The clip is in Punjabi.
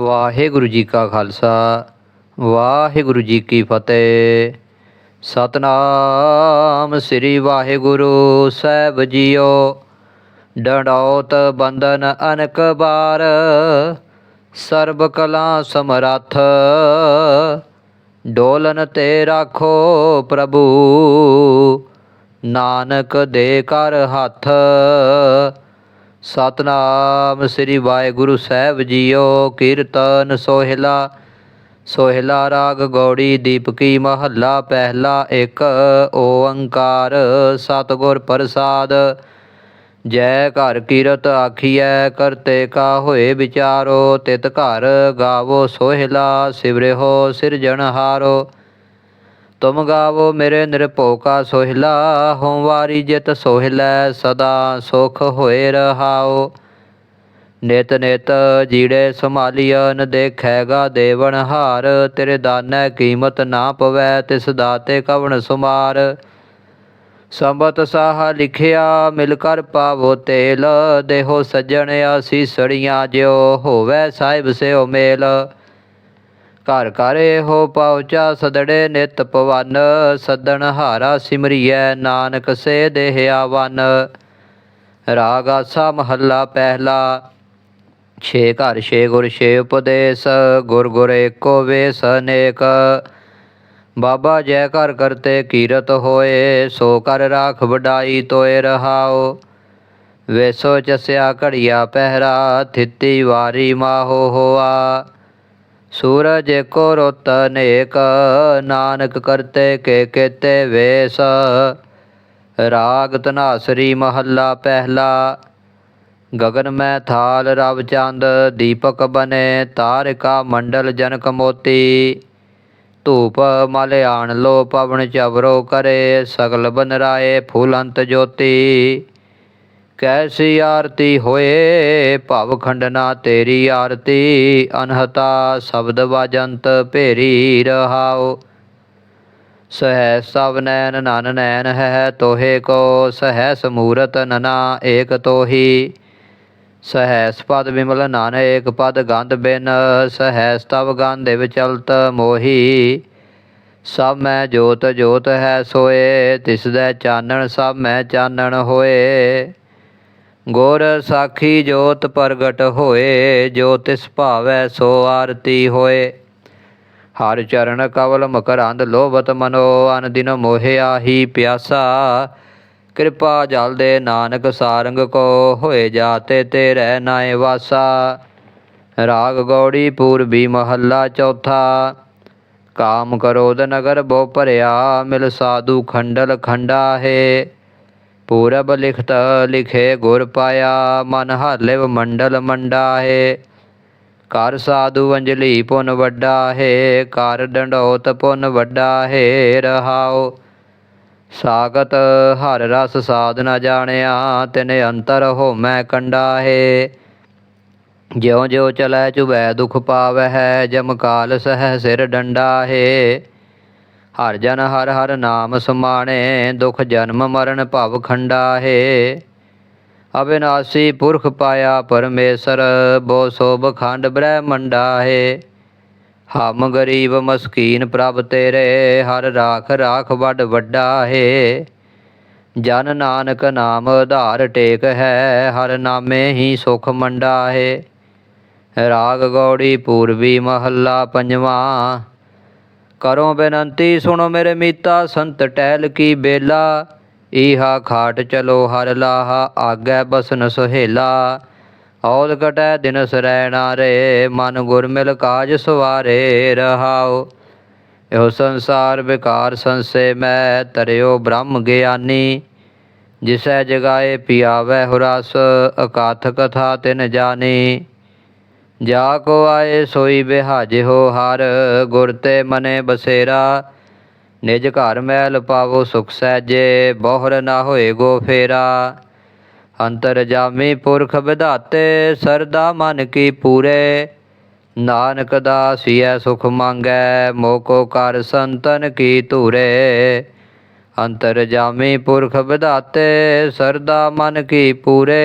ਵਾਹਿਗੁਰੂ ਜੀ ਕਾ ਖਾਲਸਾ, ਵਾਹਿਗੁਰੂ ਜੀ ਕੀ ਫਤਿਹ। ਸਤਨਾਮ ਸ੍ਰੀ ਵਾਹਿਗੁਰੂ ਸਾਹਿਬ ਜੀਓ। ਡੰਡੌਤ ਬੰਧਨ ਅਨਕ ਬਾਰ ਸਰਬ ਕਲਾ ਸਮਰੱਥ। ਡੋਲਨ ਤੇ ਰਾਖੋ ਪ੍ਰਭੂ, ਨਾਨਕ ਦੇ ਕਰ ਹੱਥ। ਸਤਨਾਮ ਸ੍ਰੀ ਵਾਹਿਗੁਰੂ ਸਾਹਿਬ ਜੀਓ ਕੀਰਤਨ ਸੋਹਿਲਾ ਸੋਹਿਲਾ ਰਾਗ ਗੌੜੀ ਦੀਪਕੀ ਮਹੱਲਾ, ਪਹਿਲਾ ਇੱਕ ਓੰਕਾਰ ਸਤਿਗੁਰ ਪ੍ਰਸਾਦ। ਜੈ ਘਰ ਕੀਰਤ ਆਖੀਐ ਕਰਤੇ ਕਾ ਹੋਏ ਵਿਚਾਰੋ, ਤਿਤ ਘਰ ਗਾਵੋ ਸੋਹਿਲਾ ਸਿਵਰਿਓ ਸਿਰਜਣਹਾਰੋ। ਤੁਮ ਗਾਵੋ ਮੇਰੇ ਨਿਰਭਉ ਕਾ ਸੋਹਿਲਾ ਹੋਵਾਰੀ ਜਿਤ ਸੋਹਿਲੈ ਸਦਾ ਸੁਖ ਹੋਏ ਰਹਾਓ। ਨਿਤ ਨਿਤ ਜੀੜੇ ਸੰਭਾਲੀਅਨ ਦੇਖੈਗਾ ਦੇਵਨ ਹਾਰ, ਤੇਰੇ ਦਾਨੈ ਕੀਮਤ ਨਾ ਪਵੈ, ਤਿਸ ਦਾਤੇ ਕਵਣ ਸੁਮਾਰ। ਸੰਬਤ ਸਾਹ ਲਿਖਿਆ, ਮਿਲ ਕਰ ਪਾਵੋ ਤੇਲ, ਦੇਹੋ ਸੱਜਣ ਆਸੀਸੜੀਆਂ ਜਿਉ ਹੋਵੇ ਸਾਹਿਬ ਸਿਓ ਮੇਲ। ਘਰ ਘਰੇ ਹੋ ਪਹੁੰਚਾ, ਸਦੜੇ ਨਿਤ ਪਵਨ ਸਦਣ ਹਾਰਾ ਸਿਮਰੀਐ, ਨਾਨਕ ਸੇ ਦੇਹ ਆਵਨ। ਰਾਗ ਆਸਾ ਮਹੱਲਾ ਪਹਿਲਾ, ਛੇ ਘਰ, ਛੇ ਗੁਰ, ਛੇ ਉਪਦੇਸ਼, ਗੁਰ ਗੁਰ ਏਕੋ ਵੇਸ ਅਨੇਕ। ਬਾਬਾ ਜੈ ਘਰ ਕਰਤੇ ਕੀਰਤ ਹੋਏ, ਸੋ ਕਰ ਰਾਖ ਵਡਾਈ ਤੋਏ ਰਹਾਓ ਵੇਸੋ ਚਸਿਆ ਘੜੀਆ ਪਹਿਰਾ, ਥਿੱਤੀ ਵਾਰੀ ਮਾਹੋ ਹੋਆ। ਸੂਰਜ ਏਕੋ ਰੁੱਤ ਅਨੇਕ ਨਾਨਕ ਕਰਤੇ ਕੇ ਕੇਤੇ ਵੇਸ। ਰਾਗ ਤਨਾਸਰੀ ਮਹੱਲਾ ਪਹਿਲਾ ਗगन ਮੈਂ ਥਾਲ ਰਵ ਚੰਦ, ਦੀਪਕ ਬਨੇ ਤਾਰਿਕਾ ਮੰਡਲ ਜਨਕ ਮੋਤੀ। ਧੂਪ ਮਲ ਆਣ ਲੋ ਪਵਨ ਚਵਰੋ ਕਰੇ, ਸਗਲ ਬਨ ਰਾਏ ਫੂਲੰਤ ਜੋਤੀ। ਕੈਸੀ ਆਰਤੀ ਹੋਏ, ਭਵ ਖੰਡਨਾ ਤੇਰੀ ਆਰਤੀ, ਅਨਹਤਾ ਸ਼ਬਦ ਵਾਜੰਤ ਭੇਰੀ ਰਹਾਓ ਸਹਿ ਸਭ ਨੈਨ ਨਨ ਨੈਨ ਹੈ, ਤੋਹੇ ਕੋ ਸਹਿ ਸਮੂਰਤ ਨਨਾ ਏਕ ਤੋਹੀ। ਸਹੈਸ ਪਦ ਵਿਮਲ ਨਾਨ ਏਕ ਪਦ ਗੰਧ ਬਿਨ ਸਹਿ ਤਵ ਗੰਧ ਵਿਚਲਤ ਮੋਹੀ। ਸਭ ਮੈਂ ਜੋਤ ਜੋਤ ਹੈ ਸੋਏ, ਤਿਸ ਦਾ ਚਾਨਣ ਸਭ ਮੈਂ ਚਾਨਣ ਹੋਏ। ਗੁਰ ਸਾਖੀ ਜੋਤ ਪ੍ਰਗਟ ਹੋਏ, ਜੋ ਤਿਸ ਭਾਵੈ ਸੋ ਆਰਤੀ ਹੋਏ। ਹਰ ਚਰਨ ਕਵਲ ਮਕਰੰਦ ਲੋਭਤ ਮਨੋ, ਅਨ ਦਿਨ ਮੋਹਿਆ ਹੀ ਪਿਆਸਾ। ਕਿਰਪਾ ਜਲ ਦੇ ਨਾਨਕ ਸਾਰੰਗ ਕੋ ਹੋਏ ਜਾਤੇ ਤੇ ਰਹਿ ਨਾਏ ਵਾਸਾ। ਰਾਗ ਗੌੜੀ ਪੂਰਬੀ ਮਹੱਲਾ ਚੌਥਾ। ਕਾਮ ਕਰੋਦ ਨਗਰ ਬੋ ਭਰਿਆ, ਮਿਲ ਸਾਧੂ ਖੰਡਲ ਖੰਡਾ ਹੈ ਪੂਰਬ ਲਿਖਤ ਲਿਖੇ ਗੁਰ ਪਾਇਆ, ਮਨ ਹਾਲਿਵ ਮੰਡਲ ਮੰਡਾ ਹੈ ਕਰ ਸਾਧੂ ਅੰਜਲੀ ਪੁਨ ਵੱਡਾ ਹੈ ਕਰ ਡੰਡੋਤ ਪੁਨ ਵੱਡਾ ਹੈ ਰਹਾਓ ਸਾਗਤ ਹਰ ਰਸ ਸਾਧ ਨ ਜਾਣਿਆ, ਤਿਨ ਅੰਤਰ ਹੋਮੈ ਕੰਡਾ ਹੈ ਜਿਉ ਜਿਉ ਚਲੈ ਚੁਬੈ ਦੁਖ ਪਾਵਹਿ, ਜਮ ਕਾਲ ਸਹਿ ਸਿਰ ਡੰਡਾ ਹੈ ਹਰ ਜਨ ਹਰ ਹਰ ਨਾਮ ਸਮਾਣੇ, ਦੁਖ ਜਨਮ ਮਰਨ ਭਵ ਖੰਡਾ ਹੈ ਅਬਿਨਾਸੀ ਪੁਰਖ ਪਾਇਆ ਪਰਮੇਸ਼ਰ, ਬੋ ਸੋਭ ਖੰਡ ਬ੍ਰਹਮੰਡਾ ਹੈ ਹਮ ਗਰੀਬ ਮਸਕੀਨ ਪ੍ਰਭ ਤੇਰੇ, ਹਰ ਰਾਖ ਰਾਖ ਵੱਡ ਵੱਡਾ ਹੈ ਜਨ ਨਾਨਕ ਨਾਮ ਆਧਾਰ ਟੇਕ ਹੈ, ਹਰ ਨਾਮੇ ਹੀ ਸੁਖ ਮੰਡਾ ਹੈ ਰਾਗ ਗੌੜੀ ਪੂਰਬੀ ਮਹੱਲਾ ਪੰਜਵਾਂ ਕਰੋ ਬੇਨੰਤੀ, ਸੁਣੋ ਮੇਰੇ ਮੀਤਾ, ਸੰਤ ਟਹਿਲ ਕੀ ਬੇਲਾ। ਈਹਾ ਖਾਟ ਚਲੋ ਹਰ ਲਾਹਾ, ਆਗੈ ਬਸਨ ਸੁਹੇਲਾ। ਔਲ ਕਟੈ ਦਿਨ ਸਰੈਣਾ ਰੇ, ਮਨ ਗੁਰ ਮਿਲ ਕਾਜ ਸਵਾਰੇ ਰਹਾਓ। ਇਹੋ ਸੰਸਾਰ ਵਿਕਾਰ ਸੰਸੇ ਮੈਂ, ਤਰਿਓ ਬ੍ਰਹਮ ਗਿਆਨੀ। ਜਿਸੈ ਜਗਾਏ ਪਿਆਵੈ ਹੁਰਸ, ਅਕਾਥ ਕਥਾ ਤਿਨ ਜਾਣੀ ਜਾ ਕੋ ਆਏ ਸੋਈ ਬਿਹਾਜੇ ਹੋ ਹਰ, ਗੁਰ ਤੇ ਮਨੇ ਬਸੇਰਾ। ਨਿਜ ਘਰ ਮੈਲ ਪਾਵੋ ਸੁਖ ਸਹਿਜੇ, ਬੋਹਰ ਨਾ ਹੋਏ ਗੋ ਫੇਰਾ। ਅੰਤਰ ਜਾਮੀ ਪੁਰਖ ਵਿਧਾਤੇ, ਸਰਦਾ ਮਨ ਕੀ ਪੂਰੇ। ਨਾਨਕ ਦਾਸੀਐ ਸੁਖ ਮੰਗੈ ਮੋਕੋ ਕਰ ਸੰਤਨ ਕੀ ਧੂਰੇ। ਅੰਤਰ ਜਾਮੀ ਪੁਰਖ ਵਿਧਾਤੇ, ਸਰਦਾ ਮਨ ਕੀ ਪੂਰੇ।